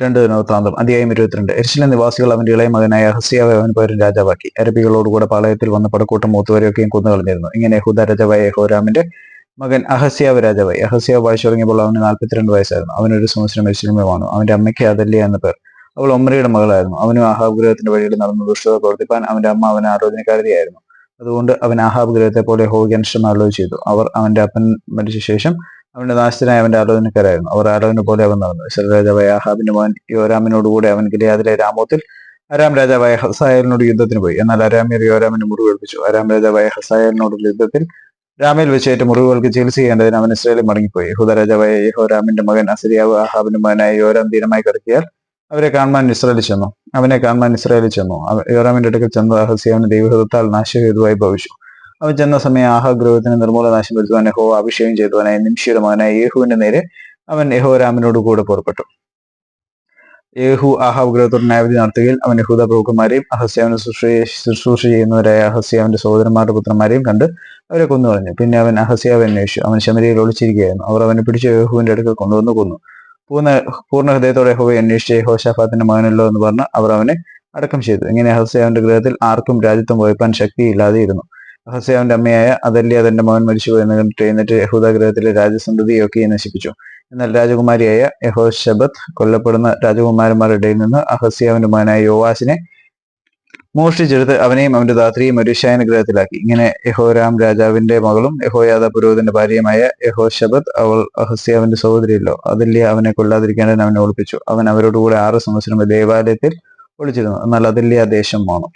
രണ്ട് ദിനവൃത്താന്തം അധ്യായം ഇരുപത്തിരണ്ട്. എരിശിലെ നിവാസികൾ അവന്റെ ഇളയ മകനായ ഹസിയാവെ അവൻ പേരും രാജാവാക്കി. അരബികളോടുകൂടെ പാളയത്തിൽ വന്ന പടക്കൂട്ടം മൂത്തുവരെയൊക്കെയും കൊന്നുകളഞ്ഞിരുന്നു. ഇങ്ങനെ ഹുദ രാജാവായ ഹോരാമിന്റെ മകൻ അഹസ്യാവ് രാജാവായി. അഹസ്യാവ് വായിച്ചു തുടങ്ങിയപ്പോൾ അവന് നാൽപ്പത്തിരണ്ട് വയസ്സായിരുന്നു. അവനൊരു സംവത്സരം എരിശിലുമേ വന്നു അവന്റെ അമ്മയ്ക്ക് അതല്യ എന്ന പേർ. അവൾ ഒമ്രയുടെ മകളായിരുന്നു. അവനും ആഹാബ് ഗ്രഹത്തിന്റെ വഴിയിൽ നടന്നു ദുഷ്ടത പ്രവർത്തിപ്പാൻ അവന്റെ അമ്മ അവൻ ആലോചനക്കാരിയായിരുന്നു അതുകൊണ്ട് അവൻ ആഹാബ് ഗ്രഹത്തെ പോലെ ഹോഗി അനുഷ്ഠം ആലോചിച്ചു ചെയ്തു. അവർ അവന്റെ അപ്പൻ മരിച്ച ശേഷം അവന്റെ നാശത്തിനായി അവന്റെ ആലോചനക്കാരായിരുന്നു. അവർ ആലോചന പോലെ അവൻ നടന്നു. ഇസ്രായേൽ രാജാവായ ആഹാബിന്റെ മകൻ യോരാമിനോടുകൂടെ അവൻ ഗിലിയാദിലെ രാമോത്തിൽ അരാം രാജാവായ ഹസായലിനോട് യുദ്ധത്തിന് പോയി. എന്നാൽ അരാമിയർ യോരാമിന് മുറിവേൽപ്പിച്ചു അരാം രാജാവായ ഹസായലിനോടുള്ള യുദ്ധത്തിൽ രാമയിൽ വെച്ചേറ്റ മുറിവുകൾക്ക് ചികിത്സ ചെയ്യേണ്ടതിന് അവൻ ഇസ്രായേലിൽ മടങ്ങിപ്പോയി. യഹൂദ രാജാവായ യഹോരാമിന്റെ മകൻ അസരിയാവ് ആഹാബിന്റെ മകനായ യോരാം ദീനമായി കടത്തിയാൽ അവരെ കാണുവാൻ ഇസ്രായേലിൽ ചെന്നു. അവനെ കാണുവാൻ ഇസ്രായേലിൽ ചെന്നു. യോരാമിന്റെ അടുക്കൽ ചെന്ന അഹസ്യാവിന് ദൈവഹൃതത്താൽ നാശഹേതുവായി ഭവിച്ചു. അവൻ ചെന്ന സമയം ആഹാഗ്രഹത്തിന് നിർമ്മൂലനാശം വരുത്തുവാൻ യഹോ അഭിഷേകം ചെയ്തവനായ നിംഷിയുടെ മകനായ യേഹുവിന്റെ നേരെ അവൻ യഹോരാമനോട് കൂടെ പുറപ്പെട്ടു. യേഹു ആഹാബ് ഗൃഹത്തോട് ന്യായവിധി നടത്തുകയിൽ അവൻ യഹൂദ പ്രഭുക്കന്മാരെയും അഹസ്യാവിന് ശുശ്രൂഷ ചെയ്യുന്നവരായ അഹസ്യാവിന്റെ സഹോദരന്മാരുടെ പുത്രന്മാരെയും കണ്ട് അവരെ കൊന്നു കളഞ്ഞു. പിന്നെ അവൻ അഹസ്യാവ് അന്വേഷിച്ചു. അവൻ ശമരിയിൽ ഒളിച്ചിരിക്കുകയായിരുന്നു. അവർ അവനെ പിടിച്ച് യേഹുവിന്റെ അടുക്കൽ കൊണ്ടുവന്ന് കൊന്നു. പൂർണ പൂർണ ഹൃദയത്തോടെ യഹോവയെ അന്വേഷിച്ച യഹോഷാഫാത്തിന്റെ മകനല്ലോ എന്ന് പറഞ്ഞ് അവർ അവനെ അടക്കം ചെയ്തു. ഇങ്ങനെ അഹസ്യാവിന്റെ ഗൃഹത്തിൽ ആർക്കും രാജ്യത്വം വഹിപ്പാൻ ശക്തിയില്ലാതെ ഇരുന്നു അഹസ്യാവിന്റെ അമ്മയായ അതല്യ തന്റെ മകൻ മരിച്ചു എന്ന് കണ്ടിട്ട് എന്നിട്ട് യഹൂദ രാജസന്തതിയൊക്കെ നശിപ്പിച്ചു. എന്നാൽ രാജകുമാരിയായ യഹോശബത്ത് കൊല്ലപ്പെടുന്ന രാജകുമാരന്മാരുടെ ഇടയിൽ നിന്ന് അഹസ്യാവിന്റെ മകനായ യോവാസിനെ മോഷ്ടിച്ചെടുത്ത് അവനെയും അവന്റെ ദാത്രിയും ഒരു ശയന ഇങ്ങനെ യഹോരാം രാജാവിന്റെ മകളും യഹോയാദ പുരോഹിതന്റെ ഭാര്യയുമായ യഹോശബത്ത് അവൾ അഹസ്യാവിന്റെ സഹോദരിയല്ലോ. അതില്യ അവനെ കൊല്ലാതിരിക്കേണ്ടതിന് അവനെ ഒളിപ്പിച്ചു. അവൻ അവരോടുകൂടെ ആറ് സംവത്സരം ദേവാലയത്തിൽ ഒളിച്ചിരുന്നു. എന്നാൽ അതില്യ ദേശം പോന്നു